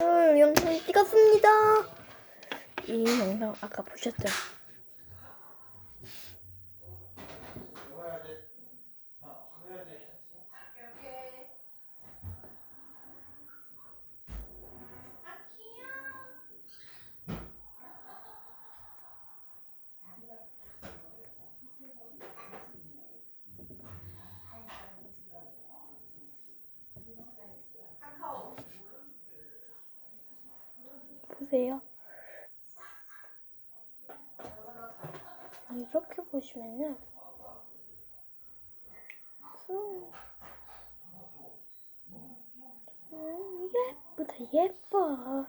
음, 영상 찍었습니다. 이 영상 아까 보셨죠? 보세요. 이렇게 보시면요. 음, 음, 예쁘다, 예뻐.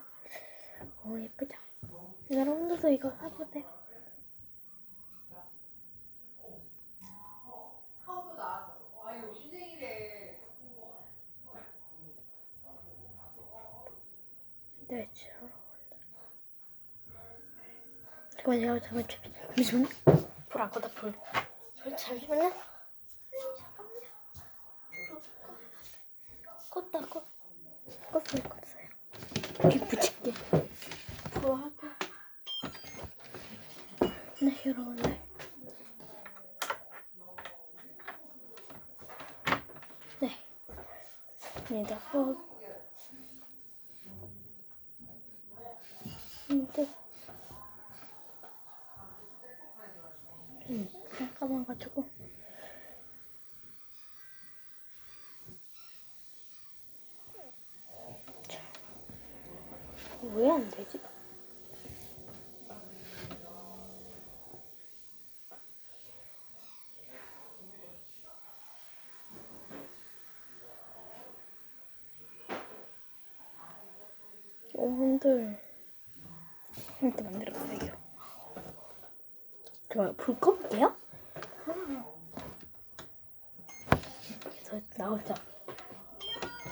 오, 예쁘죠? 여러분들도 이거 사보세요. 네, 여 러분들. 잠깐만요, 잠깐만, 잠시만요. 불안 껐다, 불. 불, 잠시만요. 잠깐만요. 껐다, 껐. 껐어요, 껐어요. 여기 붙일게. 불하고. 네, 여러분들. 네. 입니다. 어. 왜 안 되지? 여러분들 이렇게 만들었어요. 그럼 불 꺼볼게요. 그래서 나오죠.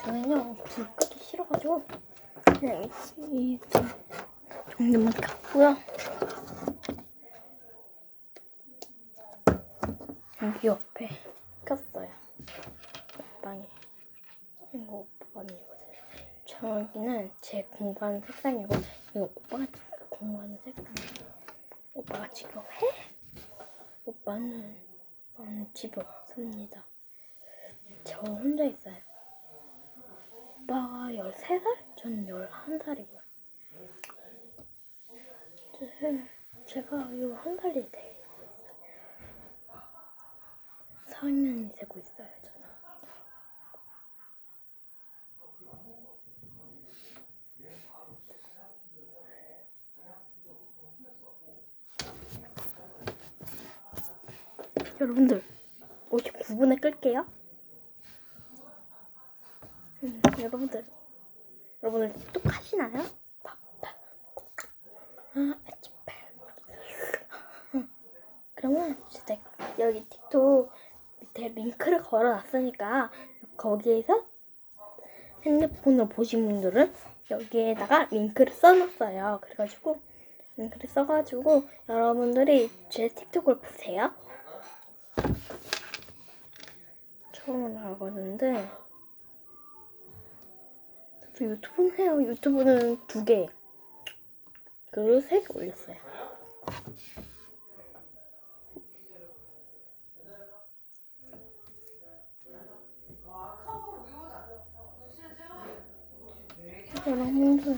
저는요 불 끄기 싫어가지고 이 정도만 켰고요. 여기 옆에 켰어요. 방에 이거 오빠 방이거든요. 저기는 제 공부하는 책상이고 이거 오빠가 공부하는 책상. 오빠가 지금 해? 오빠는 오빠는 집에 없습니다. 저 혼자 있어요. 오빠가 13살? 저는 11살이고요. 제가 요한 살이 되고 있어요. 4학년이 되고 있어요, 저는. 여러분들 59분에 끌게요. 음, 여러분들 여러분들 똑하시나요? 아, 그러면 진짜 여기 틱톡 밑에 링크를 걸어놨으니까 거기에서 핸드폰으로 보신 분들은 여기에다가 링크를 써놨어요. 그래가지고 링크를 써가지고 여러분들이 제 틱톡을 보세요. 처음 나가는데 저 유튜브는 해요. 유튜브는 두 개. 그리고 세 개 올렸어요. 여러분들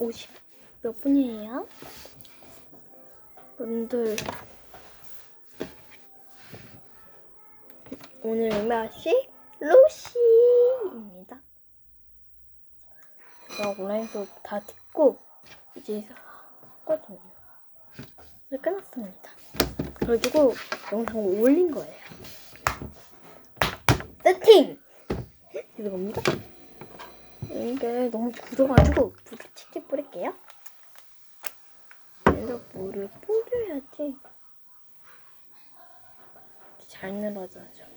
50 몇 분이에요? 분들 오늘 몇 시? 루시입니다. 제가 온라인 수업 다 듣고 이제 하거든요. 이제 끝났습니다. 그래가지고 영상을 올린 거예요. 세팅! 이게 뭡니까? 이게 너무 굳어가지고 물을 칙칙 뿌릴게요. 그래서 물을 뿌려야지 잘 늘어져죠.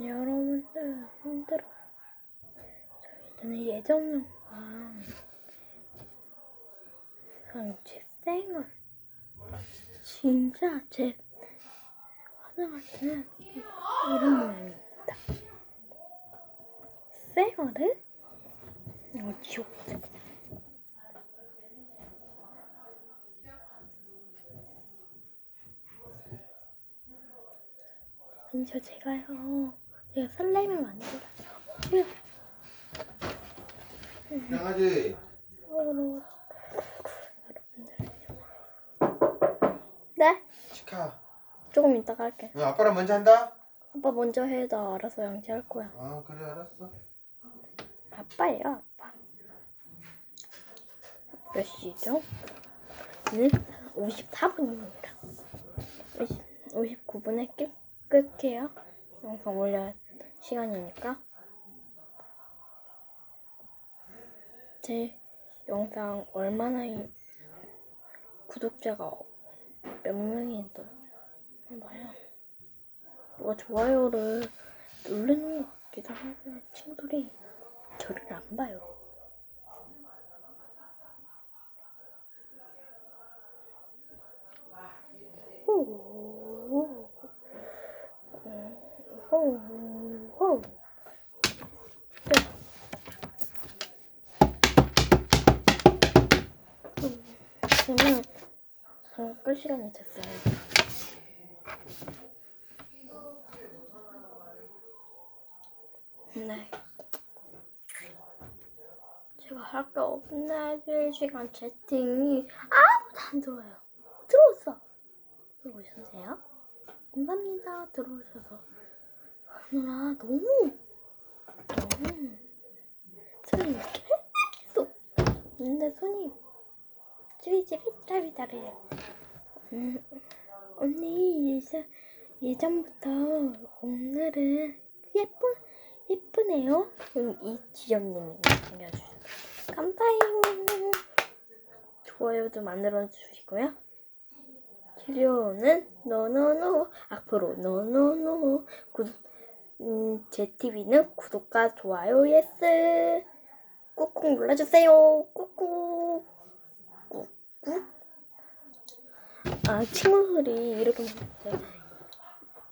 여러분들 힘들어요. 저희 저는 예전 영상 그냥 제 생얼 진짜 제 화장할 때는 이- 이런 모양입니다. 생얼을 이거 지옥 아니 저 제가요 제가 설레면 만들어요. 왜? 양아지 여러분들 네? 치카 조금 이따가 할게. 너 아빠랑 먼저 한다? 아빠 먼저 해. 나 알아서 양치할 거야. 아 그래 알았어 아빠예요, 아빠. 몇 시죠? 는 54분입니다. 50, 59분에 끝, 끝해요. 영상 올려 시간이니까. 제 영상 얼마나 이- 구독자가 몇 명이 더 봐요. 누가 좋아요를 누르는 것 같기도 하고요. 친구들이 저를 안 봐요. 호. 호. 호. 네. 그러면 방금 끌 시간이 됐어요. 네. 제가 할 게 없네. 실시간 채팅이 아무도 안 들어와요. 들어왔어. 들어오셨어요? 감사합니다. 들어오셔서. 누나 너무 너무 손이 이렇게 계속 근데 손이 찌릿찌릿 짜리짜리해요. 음, 언니 예전 예전부터 오늘은 예쁜 예쁘네요. 음, 이지연님이 챙겨주셔서 감사해요. 좋아요도 만들어 주시고요. 필요는 노노노 앞으로 노노노 구독 음, 제 TV는 구독과 좋아요 예스 꾹꾹 눌러주세요 꾹꾹 꾹꾹 아 친구들이 이렇게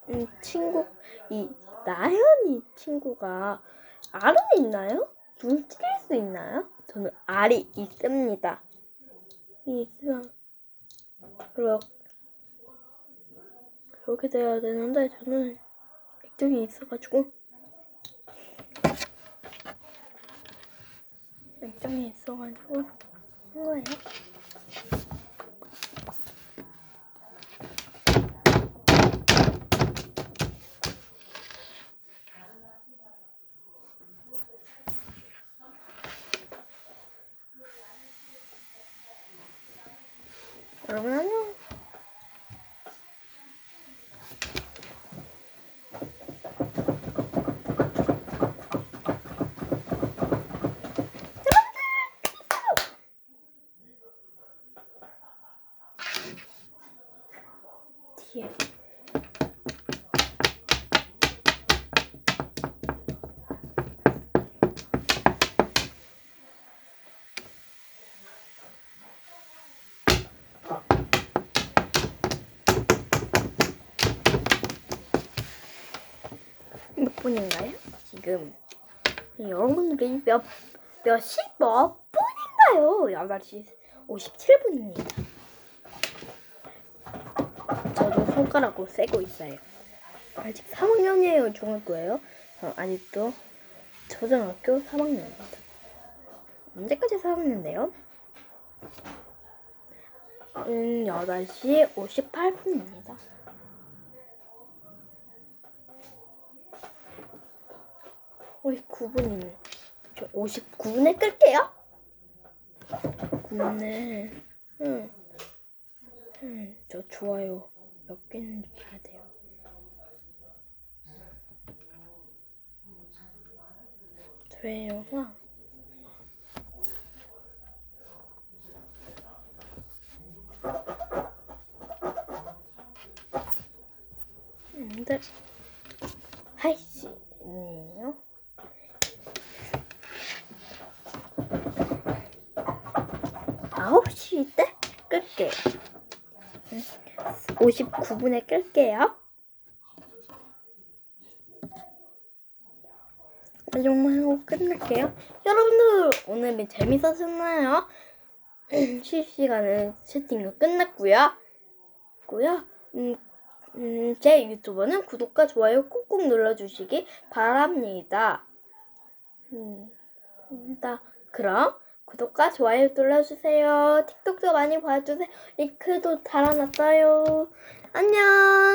음, 친구 이 나연이 친구가 알은 있나요? 눈 찔릴 수 있나요? 저는 알이 있습니다. 이 있으면 그렇 그렇게 돼야 되는데 저는 액정이 있어가지고 액정이 있어가지고 한 거예요. 여러분 안녕. 뒤에 몇 분인가요? 지금 여러분들이 몇, 몇 시, 몇 분인가요? 8시 57분입니다. 저도 손가락으로 세고 있어요. 아직 3학년이에요, 중학교예요. 어, 아직도 초등학교 3학년입니다. 언제까지 3학년인데요? 음, 8시 58분입니다. 거의 9분이네. 저 59분에 끌게요. 9분에, 응. 응, 저 좋아요 몇개 있는지 봐야 돼요. 좋아요가 근데 하이씨는요 9시 때 끌게요. 59분에 끌게요. 이 정도만 하고 끝낼게요. 여러분들 오늘이 재밌었나요? 실시간에 채팅도 끝났고요. 고요. 음, 음, 제 유튜버는 구독과 좋아요 꾹꾹 눌러주시기 바랍니다. 음, 나 그럼 구독과 좋아요 눌러주세요. 틱톡도 많이 봐주세요. 링크도 달아놨어요. 안녕.